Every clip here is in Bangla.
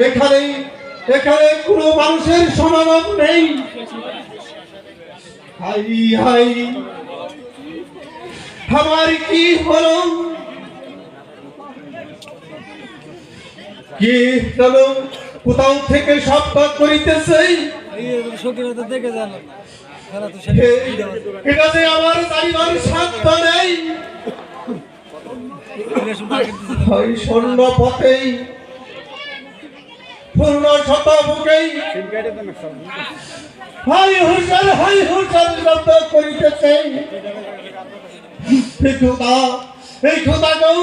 এখানে এখানে কোনো মানুষের সমাগম নেই। Hi hi. আমার কি হলো? কি হলো? কোথাও থেকে শব্দ করিতেছে দেখে জানো এটা যে আমার জানিবার সাধ্য নেই। স্বর্ণ পথেই পূর্ণ শত বুকেই হাই হুসার হাই হুসার শব্দ করিতেছে। এই খোদা এই খোদা গৌ।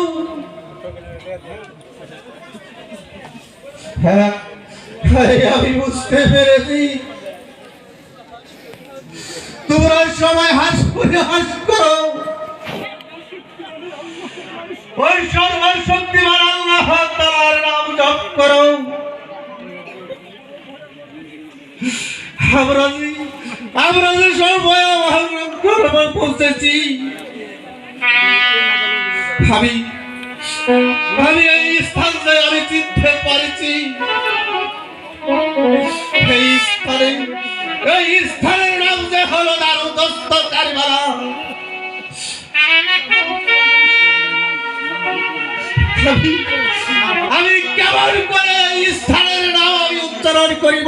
হ্যাঁ হ্যাঁ আমি বুঝতে পেরেছি। তোমরা সবাই হাস করে হাস করো। ওই সর্বশক্তিমান আল্লাহ তাআলার নাম জপ করো। আমরা যে আমরা করব পৌঁছেছি আমি আমি এই স্থান যে আমি চিনতে পারছি এই স্থানে এই স্থানের নাম যে হলো দারুদস্ত কারবালা। আমি আমি কেমন করে এই স্থানের নাম আমি উচ্চারণ করিব?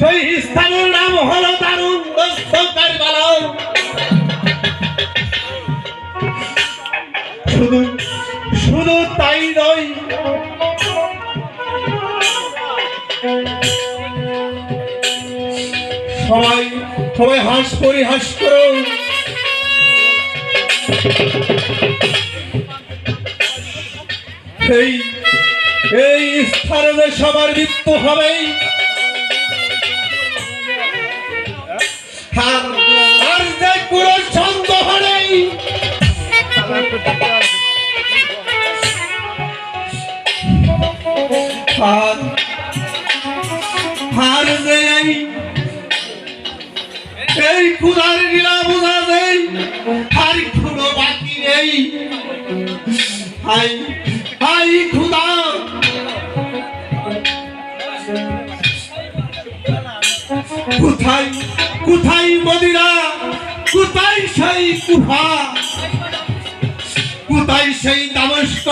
সেই স্থানের নাম হলো দারুণ শুধু শুধু তাই নয়। সবাই সবাই হাস পরিহাস করো। এই এই স্থানে সবার মৃত্যু হবে আর আর যে কোনো সন্দেহ নেই আর আর যে এই ক্ষুধার লীলা বোঝা নেই আর নেই। হাই হাই কোথায় মদিরা কোথায় সেই কুহা কোথায় সেই দামস্ক?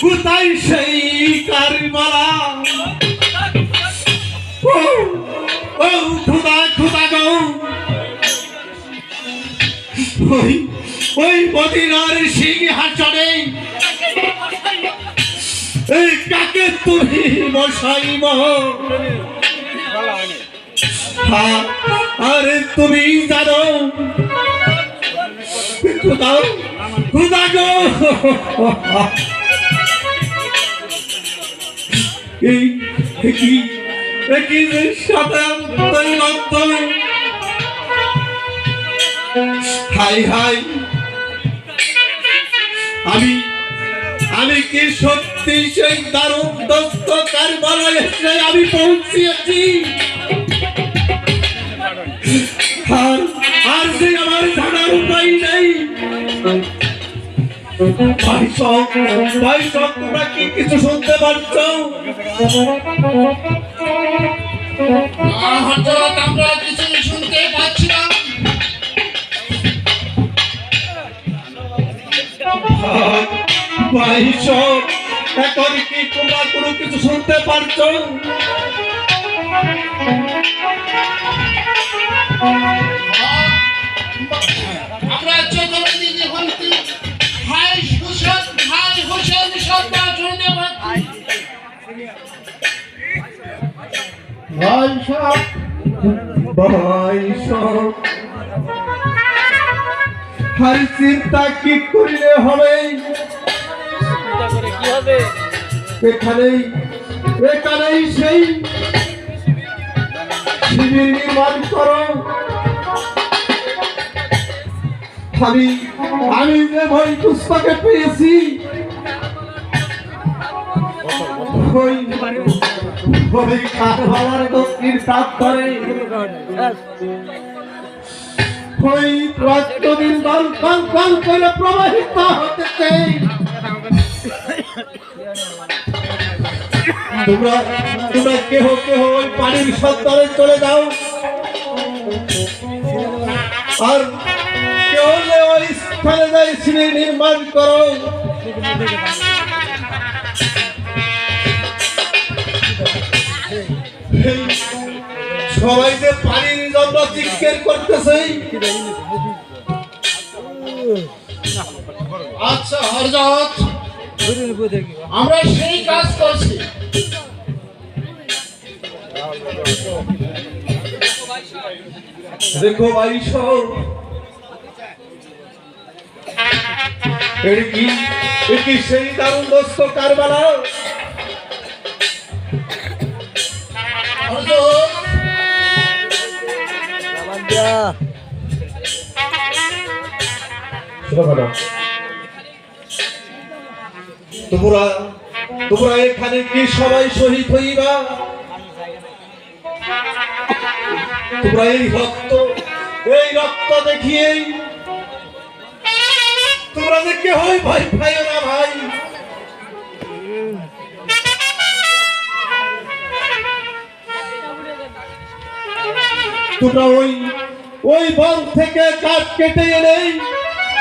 কোথায় সেই কারিমালা ও খুদা খুদা কাকে তুমি মশাই মহ? হ্যাঁ, আরে তুমি জানো? Hi hi. আমি আমি কি সত্যি সেই দারুণ দস্ত কারবালায় এসে আমি পৌঁছিয়েছি আর আর যে আমার জানার উপায় নেই। তোমরা কি কিছু শুনতে হঠাৎ আমরা কিছু শুনতে পাচ্ছি না এখন কি তোমরা কোনো কিছু শুনতে পারছ চিন্তা কি করলে হবে? এখানেই এখানেই সেই শিবির নির্মাণ করো। আমি আমি যে ভাই পুষ্পাকে পেয়েছি প্রবাহিত হতেছে তোমরা তোমরা কেহ কেহ ওই পানির সত্তরে চলে যাও। আর কেউ ওই স্থানে যাই নির্মাণ করো। সবাই যে পানির জন্য চিৎকার করতেছে। আচ্ছা হরজত, আমরা সেই কাজ করছি। দেখো ভাই, সব। এর কি? এ কি সেই দারুণ দোস্ত কারবালা? তোমরা তোমরা এখানে কি সবাই শহীদ হইবা? তোমরা এই রক্ত এই রক্ত তোমরা ভাই ভাই না ভাই। তোমরা ওই ওই বন থেকে কাঠ কেটে এনে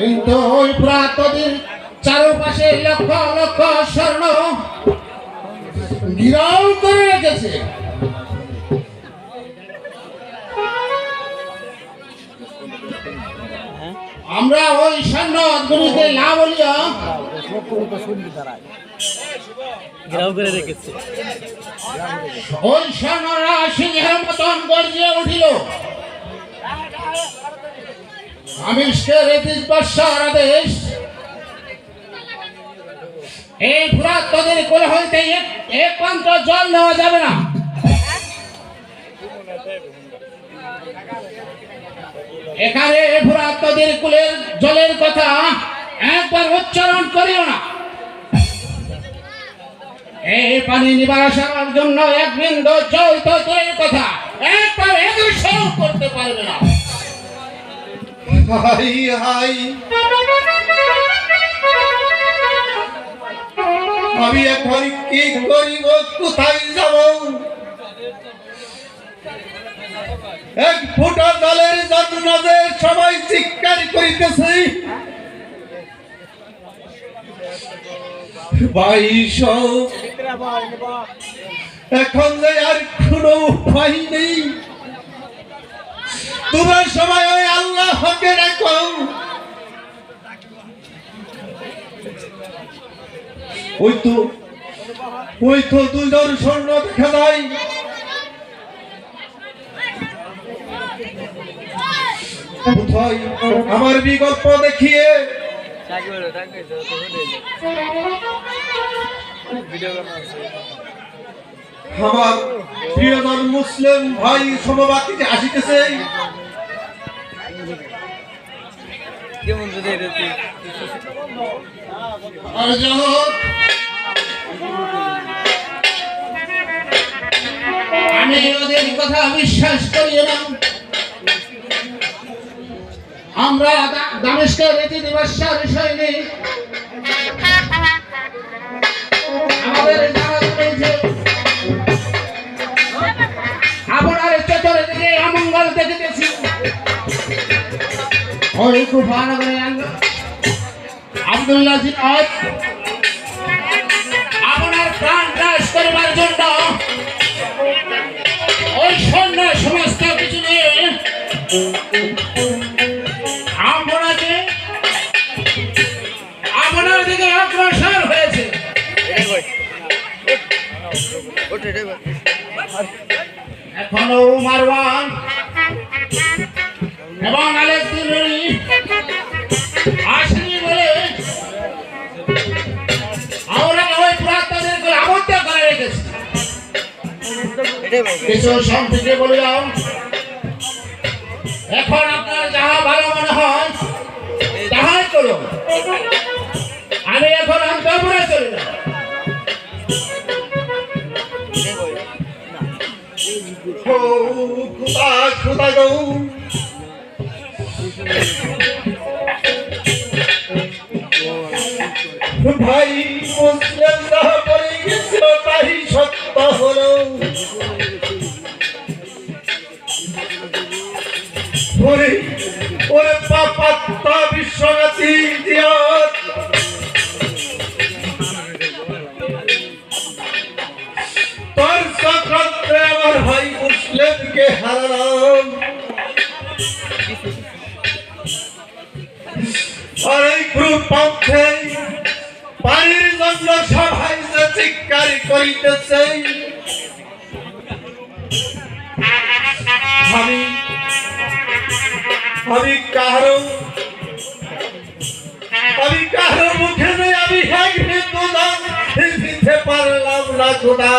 কিন্তু ওই পুরাত নদীর চারপাশে লক্ষ লক্ষ স্বর্ণ ঘিরাও করে রেখেছে। আমরা ওই সৈন্যগুলিকে না বলিয়া ঘেরাও করে রেখেছে। ওই সৈন্যরা সিংহের মতন গর্জে উঠিল। আদেশ। এই হইতে জল নেওয়া যাবে না। এখানে ফুরাত কুলের জলের কথা একবার উচ্চারণ করিও না। এই পানি নিবারণ জন্য এক বিন্দু জল তো কথা। একবার একুশেও করতে পারবে না। আমি এখন কি করিব, কোথায় যাব? এক ফোঁটা জলের জন্য সবাই চিৎকার করিতেছে। বাইশ। এখন যে আর কোনো উপায় নেই। তোমরা সবাই ওই আল্লাহ হকে রাখো ওই তো ওই তো দুজন স্বর্ণ দেখা যায় আমার বিকল্প দেখিয়ে। আমার প্রিয়জন মুসলিম ভাই সমবাতিতে আসিতেছে। আমি ওদের কথা বিশ্বাস করি না আমরা দা- দামেস্কের রীতি দিবসের সৈনিক আমাদের অমঙ্গল দেখিতেছি ওই করে আব্দুল্লাহ জিনাদ আপনার প্রাণ নাশ করবার জন্য ওই সৈন্য সমস্ত কিছু নিয়ে আপনাকে, আপনার দিকে অগ্রসর হয়েছে। এখনও মারওয়ান এবং আলেকদিন আসেনি বলে আমরা ওই পুরাতনদেরকে আবদ্ধ করে রেখেছি। বললাম এখন আপনার যাহা ভালো মনে হয়, তাহাই করুন। আমি এখন অন্তপুরে চলে যাব। খুদা খুদা গো। মুসলিমকে হারালাম? আর এই গ্রুপ পক্ষে পানির জন্য সবাই যে চিৎকার করিতেছে, আমি আমি কারও আমি কারও মুখে নেই, আমি এক দিতে পারলাম না খোদা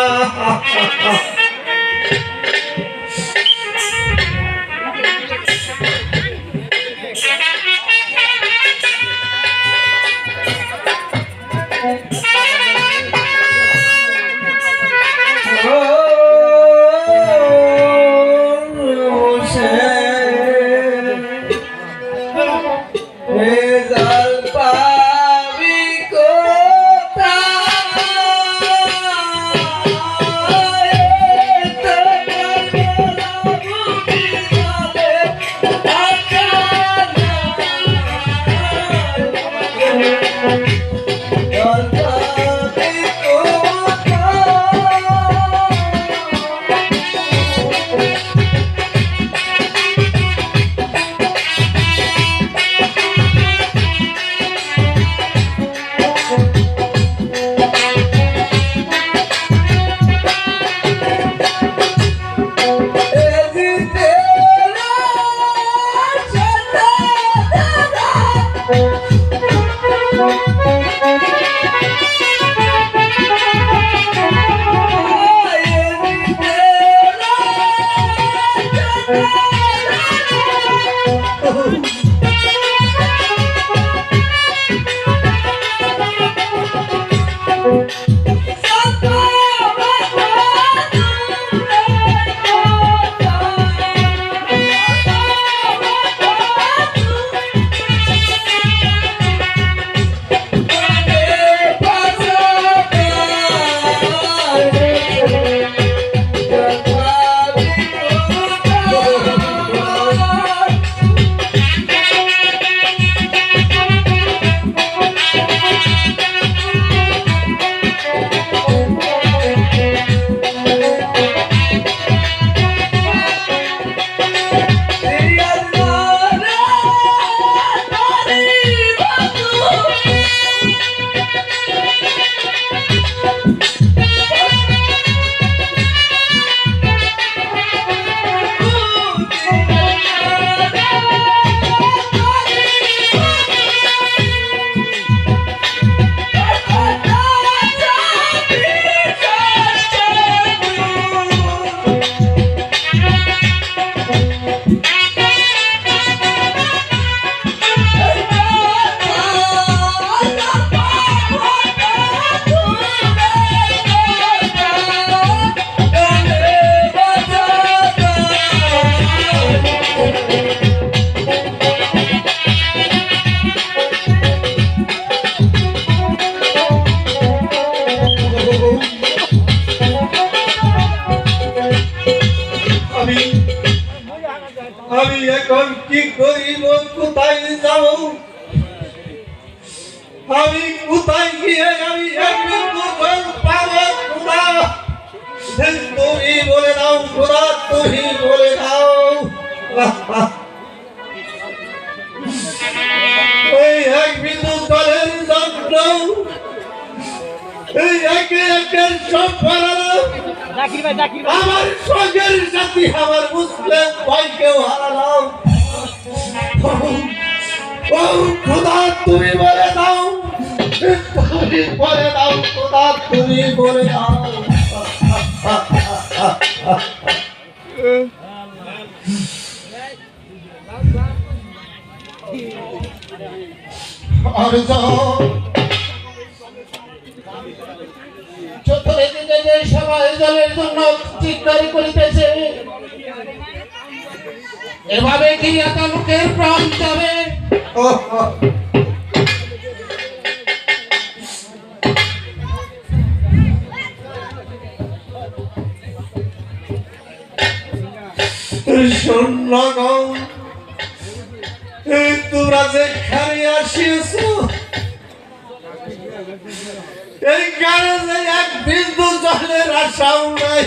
আমি এখন কি করি কোথায় যাব? আমি কোথায় গিয়ে আমি তুমি বলে দাও, খোদা তুমি বলে দাও। ওই এক বিদ্যুৎ দলের যন্ত্র এই একে একে সব হারালাম আমার সঙ্গের সাথী আমার মুসলিম ভাইকেও হারালাম ও খোদা তুমি বলে দাও। তুমি বলে দাও খোদা তুমি বলে দাও। আর যাও। করিতেছে। এভাবে কি এত লোকের প্রাণ যাবে। এই গানে এক বিন্দু জলের আশাও নাই।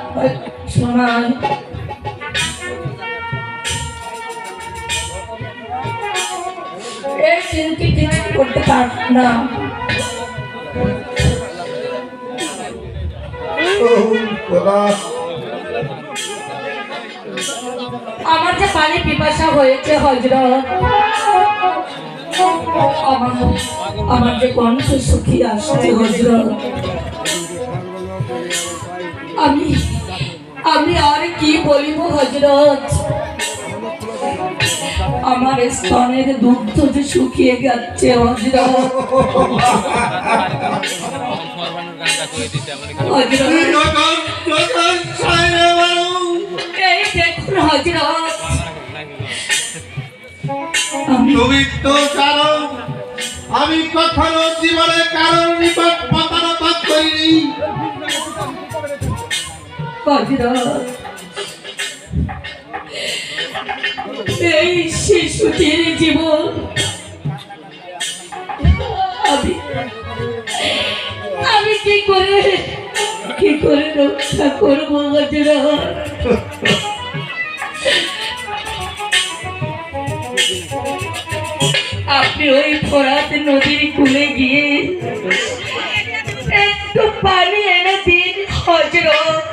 শোনান এই চিন্তি কিছু করতে পারব না। আমার যে পানি পিপাসা হয়েছে হজরত আমার যে কণ্ঠ সুখী আসছে হজরত। আমি আমি আর কি বলিব হজরত? আমার স্তনের দুগ্ধ যে শুকিয়ে যাচ্ছে, হজরত। হজরত। হজরত। আমি কখনো জীবনে কারণ নিকট প্রতারণা করিনি হজরত এই শিশুটির জীবন। আমি আমি কি করে কি করে রক্ষা করব আপনি ওই ফোরাত নদীর কুলে গিয়ে একটু পানি এনে দিন, হজরত।